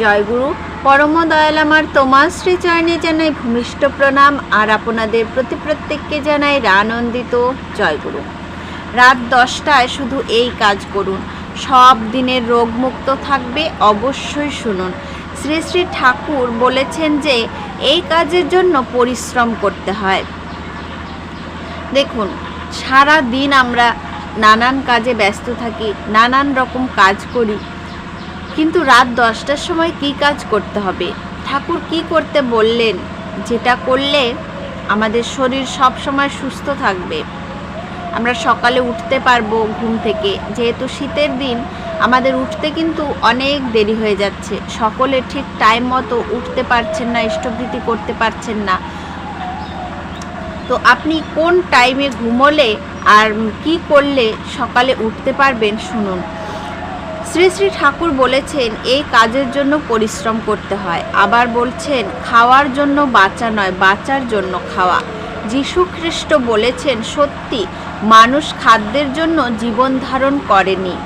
জয়গুরু পরম দয়াল আমার তোমার শ্রীচরণে জানাই ভূমিষ্ঠ প্রণাম, আর আপনাদের প্রতি প্রত্যেককে জানাই আনন্দিত জয়গুরু। রাত দশটায় শুধু এই কাজ করুন, সব দিনের রোগমুক্ত থাকবে অবশ্যই শুনুন। শ্রী শ্রী ঠাকুর বলেছেন যে, এই কাজের জন্য পরিশ্রম করতে হয়। দেখুন, সারা দিন আমরা নানান কাজে ব্যস্ত থাকি, নানান রকম কাজ করি কিন্তু রাত দশটার সময় কি কাজ করতে হবে? ঠাকুর কি করতে বললেন? যেটা করলে আমাদের শরীর সব সময় সুস্থ থাকবে। আমরা সকালে উঠতে পারব ঘুম থেকে। যেহেতু শীতের দিন, আমাদের উঠতে কিন্তু অনেক দেরি হয়ে যাচ্ছে। সকলে ঠিক টাইম মতো উঠতে পারছেন না, ইষ্টভৃতি করতে পারছেন না। তো আপনি কোন টাইমে ঘুমোলে আর কি করলে সকালে উঠতে পারবেন শুনুন। শ্রী শ্রী ঠাকুর বলেছেন এই কাজের জন্য পরিশ্রম করতে হয়। আবার বলছেন, খাওয়ার জন্য বাঁচা নয়, বাঁচার জন্য খাওয়া। যীশু খ্রিস্ট বলেছেন, সত্যি, মানুষ খাদ্যের জন্য জীবন ধারণ করেনি।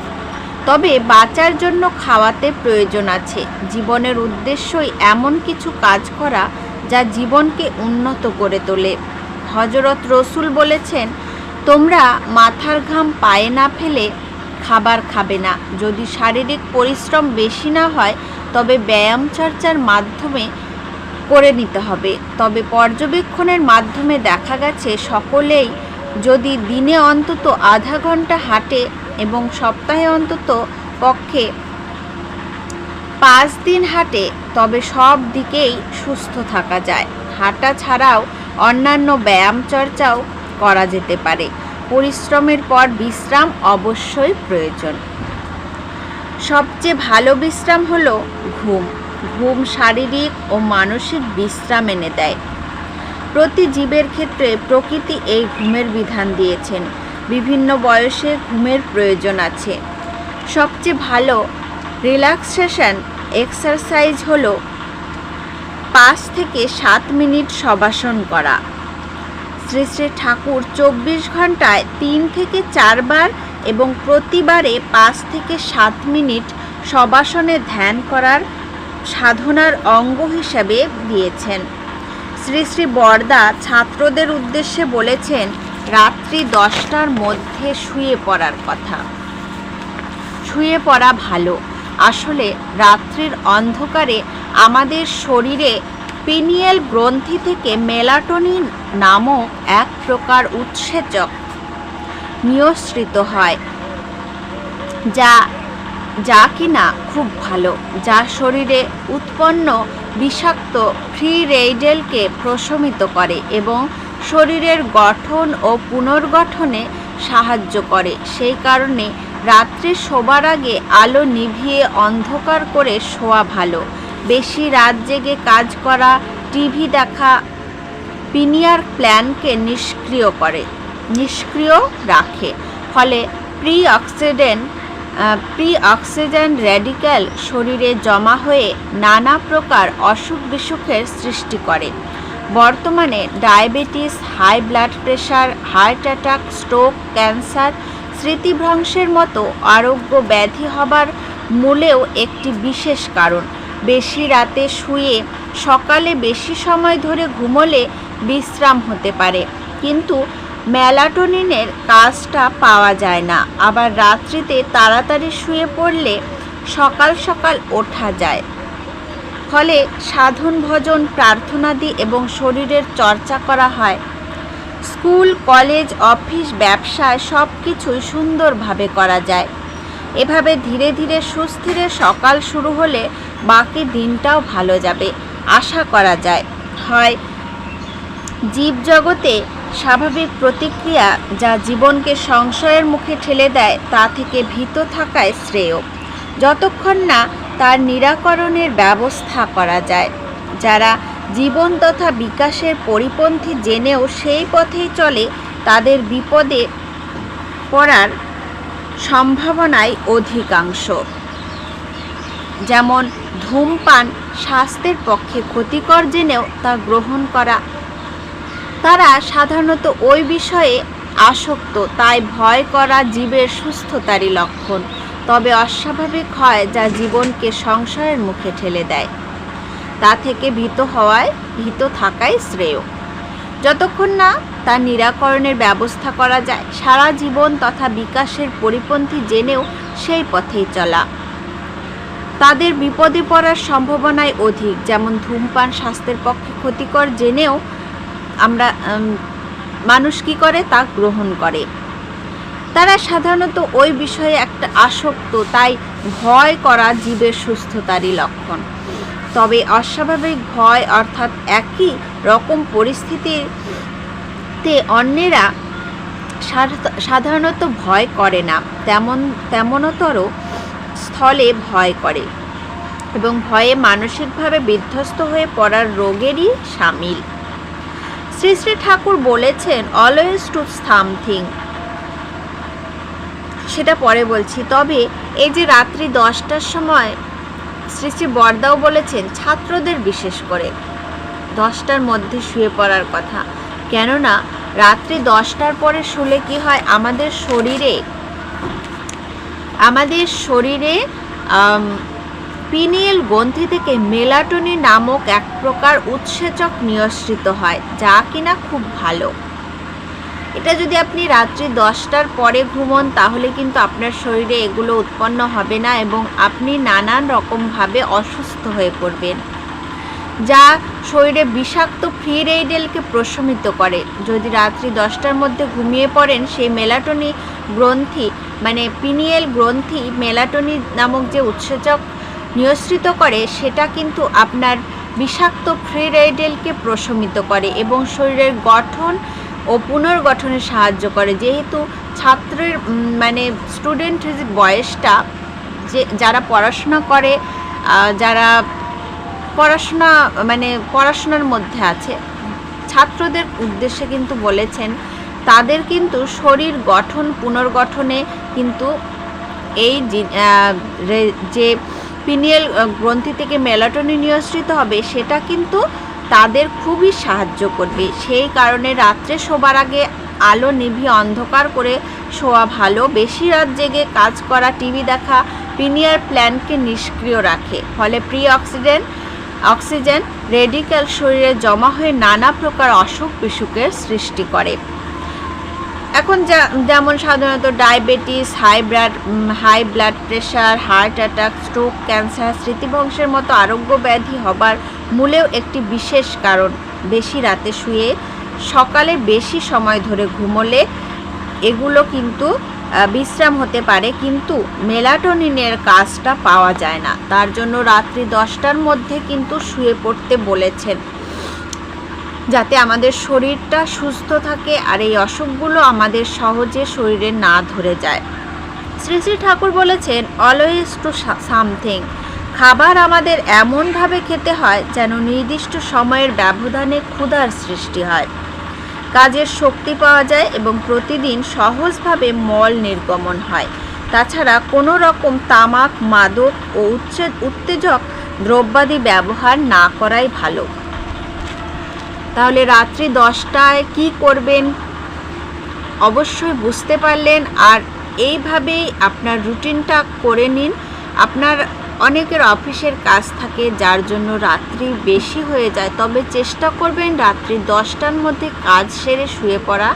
তবে বাঁচার জন্য খাওয়াতে প্রয়োজন আছে। জীবনের উদ্দেশ্যই এমন কিছু কাজ করা যা জীবনকে উন্নত করে তোলে। হজরত রসুল বলেছেন, তোমরা মাথার ঘাম পায়ে না ফেলে খাবার খাবে না। যদি শারীরিক পরিশ্রম বেশি না হয়, তবে ব্যায়াম চর্চার মাধ্যমে করে নিতে হবে। তবে পর্যবেক্ষণের মাধ্যমে দেখা গেছে, সকলেই যদি দিনে অন্তত আধা ঘণ্টা হাঁটে এবং সপ্তাহে অন্তত পক্ষে পাঁচ দিন হাঁটে, তবে সব দিকেই সুস্থ থাকা যায়। হাঁটা ছাড়াও অন্যান্য ব্যায়াম চর্চাও করা যেতে পারে। পরিশ্রমের পর বিশ্রাম অবশ্যই প্রয়োজন। সবচেয়ে ভালো বিশ্রাম হলো ঘুম। ঘুম শারীরিক ও মানসিক বিশ্রাম এনে দেয়। প্রতি জীবের ক্ষেত্রে প্রকৃতি এই ঘুমের বিধান দিয়েছেন। বিভিন্ন বয়সে ঘুমের প্রয়োজন আছে। সবচেয়ে ভালো রিল্যাক্সেশন এক্সারসাইজ হলো পাঁচ থেকে সাত মিনিট শবাসন করা। শ্রী শ্রী ঠাকুর চব্বিশ ঘন্টায় তিন থেকে চারবার এবং প্রতিবারে পাঁচ থেকে সাত মিনিট শবাসনে ধ্যান করার সাধনার অঙ্গ হিসাবে দিয়েছেন। শ্রী শ্রী বরদা ছাত্রদের উদ্দেশ্যে বলেছেন, রাত্রি দশটার মধ্যে শুয়ে পড়ার কথা। শুয়ে পড়া ভালো। আসলে রাত্রির অন্ধকারে আমাদের শরীরে পিনিয়াল গ্রন্থি থেকে মেলাটোনিন নামক এক প্রকার উৎসেচক নিয়স্ত্রিত হয়, যা যা কিনা খুব ভালো, যা শরীরে উৎপন্ন বিষাক্ত ফ্রি রেইডেলকে প্রশমিত করে এবং শরীরের গঠন ও পুনর্গঠনে সাহায্য করে। সেই কারণে রাত্রে শোবার আগে আলো নিভিয়ে অন্ধকার করে শোয়া ভালো। বেশি রাত জেগে কাজ করা, টিভি দেখা, পিনিয়ার প্ল্যানকে নিষ্ক্রিয় করে, নিষ্ক্রিয় রাখে। ফলে pre oxidant pre oxidant radical শরীরে জমা হয়ে নানা প্রকার অসুখ বিসুখের সৃষ্টি করে। বর্তমানে diabetes, high blood pressure, heart attack, stroke, cancer স্মৃতিভ্রংশের মতো আরোগ্য ব্যাধি হবার মূলেও একটি বিশেষ কারণ। বেশি রাতে শুয়ে, সকালে বেশি সময় ধরে ঘুমোলে বিশ্রাম হতে পারে। কিন্তু ম্যালাটোনিনের কাজটা পাওয়া যায় না। আবার রাত্রিতে তাড়াতাড়ি শুয়ে পড়লে সকাল সকাল ওঠা যায়। ফলে সাধন ভজন, প্রার্থনাদি এবং শরীরের চর্চা করা হয়। স্কুল, কলেজ, অফিস, ব্যবসায় সব কিছুই সুন্দরভাবে করা যায়। এভাবে ধীরে ধীরে সুস্থিরে সকাল শুরু হলে বাকি দিনটাও ভালো যাবে, আশা করা যায়। হয়, জীবজগতে স্বাভাবিক প্রতিক্রিয়া যা জীবনকে সংশয়ের মুখে ঠেলে দেয়, তা থেকে ভীত থাকায় শ্রেয়। যতক্ষণ না তার নিরাকরণের ব্যবস্থা করা যায়। যারা জীবন তথা বিকাশের পরিপন্থী জেনেও সেই পথেই চলে, তাদের বিপদে পড়ার সম্ভাবনাই অধিকাংশ। যেমন ধূমপান স্বাস্থ্যের পক্ষে ক্ষতিকর জেনেও তা গ্রহণ করা। তারা সাধারণত ওই বিষয়ে আসক্ত, তাই ভয় করা জীবের সুস্থতারই লক্ষণ। তবে অস্বাভাবিক হয় যা জীবনকে সংশয়ের মুখে ঠেলে দেয়। তা থেকে ভীত হওয়ায়, ভীত থাকাই শ্রেয়। যতক্ষণ না তার নিরাকরণের ব্যবস্থা করা যায়, সারা জীবন তথা বিকাশের পরিপন্থী জেনেও সেই পথেই চলা। তাদের বিপদে পড়ার সম্ভাবনাই অধিক। যেমন ধূমপান স্বাস্থ্যের পক্ষে ক্ষতিকর জেনেও আমরা মানুষ কি করে তা গ্রহণ করে। তারা সাধারণত ওই বিষয়ে একটা আসক্ত, তাই ভয় করা জীবের সুস্থতারই লক্ষণ। তবে অস্বাভাবিক ভয় অর্থাৎ একই রকম পরিস্থিতিতে অন্যেরা সাধ- সাধারণত ভয় করে না। তেমন, তেমনতর স্থলে ভয় করে এবং ভয়ে মানসিকভাবে বিধ্বস্ত হয়ে পড়ার রোগেরই সামিল। শ্রী শ্রী ঠাকুর বলেছেন অলওয়েজ টু সামথিং সেটা পরে বলছি। তবে এই যে রাত্রি দশটার সময় শ্রী শ্রী বরদাও বলেছেন, ছাত্রদের বিশেষ করে দশটার মধ্যে শুয়ে পড়ার কথা। কেননা, রাত্রি দশটার পরে শুলে কি হয়? আমাদের শরীরে আমাদের শরীরে পিনিয়েল গ্রন্থি থেকে মেলাটনি নামক এক প্রকার উৎসেচক নিঃসৃত হয়, যা কিনা খুব ভালো। এটা যদি আপনি রাত্রি দশটার পরে ঘুমন, তাহলে কিন্তু আপনার শরীরে এগুলো উৎপন্ন হবে না এবং আপনি নানান রকমভাবে অসুস্থ হয়ে পড়বেন। যা শরীরে বিষাক্ত ফ্রি রেডিয়েলকে প্রশমিত করে। যদি রাত্রি দশটার মধ্যে ঘুমিয়ে পড়েন, সেই মেলাটনি গ্রন্থি মানে পিনিয়েল গ্রন্থি মেলাটনি নামক যে উৎসেচক নিঃসৃত করে, সেটা কিন্তু আপনার বিষাক্ত ফ্রি রেডিয়েলকে প্রশমিত করে এবং শরীরের গঠন ও পুনর্গঠনে সাহায্য করে। যেহেতু ছাত্রের মানে স্টুডেন্টের বয়সটা, যে, যারা পড়াশোনা করে যারা পড়াশোনা মানে পড়াশোনার মধ্যে আছে। ছাত্রদের উদ্দেশ্যে কিন্তু বলেছেন, তাদের কিন্তু শরীর গঠন, পুনর্গঠনে কিন্তু এই যে পিনিয়েল গ্রন্থি থেকে মেলাটোনিন নিঃসৃত হবে, সেটা কিন্তু তাদের খুবই সাহায্য করবে। সেই কারণে রাত্রে শোবার আগে আলো নিভিয়ে অন্ধকার করে শোয়া ভালো। বেশি রাত জেগে কাজ করা, টিভি দেখা পিনিয়ার প্ল্যানকে নিষ্ক্রিয় রাখে। ফলে প্রি অক্সিডেন অক্সিজেন রেডিক্যাল শরীরে জমা হয়ে নানা প্রকার অসুখ বিসুখের সৃষ্টি করে। এখন যেমন সাধারণত diabetes, high blood high blood pressure, heart attack, stroke, cancer স্মৃতিভংশের মতো আরোগ্য ব্যাধি হবার মূলেও একটি বিশেষ কারণ, বেশি রাতে শুয়ে সকালে বেশি সময় ধরে ঘুমোলে এগুলো কিন্তু বিশ্রাম হতে পারে, কিন্তু মেলাটোনিনের কাজটা পাওয়া যায় না। তার জন্য রাত্রি দশটার মধ্যে কিন্তু শুয়ে পড়তে বলেছেন। যাতে আমাদের শরীরটা সুস্থ থাকে আর এই অসুখগুলো আমাদের সহজে শরীরে না ধরে যায়। শ্রী শ্রী ঠাকুর বলেছেন অলওয়েজ টু সামথিং খাবার আমাদের এমনভাবে খেতে হয় যেন নির্দিষ্ট সময়ের ব্যবধানে ক্ষুধার সৃষ্টি হয়। কাজের শক্তি পাওয়া যায় এবং প্রতিদিন সহজভাবে মল নির্গমন হয়। তাছাড়া কোনো রকম তামাক, মাদক ও উচ্ছেদ, উত্তেজক দ্রব্যাদি ব্যবহার না করাই ভালো। তাহলে রাত্রি দশটায় কি করবেন? অবশ্যই বুঝতে পারলেন। আর এইভাবেই আপনার রুটিনটা করে নিন। আপনার অনেকের অফিসের কাজ থাকে যার জন্য রাত্রি বেশি হয়ে যায়। তবে চেষ্টা করবেন রাত্রি দশটার মধ্যে কাজ সেরে শুয়ে পড়া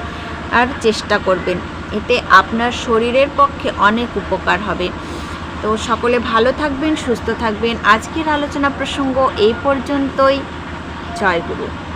আর চেষ্টা করবেন। এতে আপনার শরীরের পক্ষে অনেক উপকার হবে। তো সকলে ভালো থাকবেন, সুস্থ থাকবেন। আজকের আলোচনা প্রসঙ্গ এই পর্যন্তই। জয় গুরু।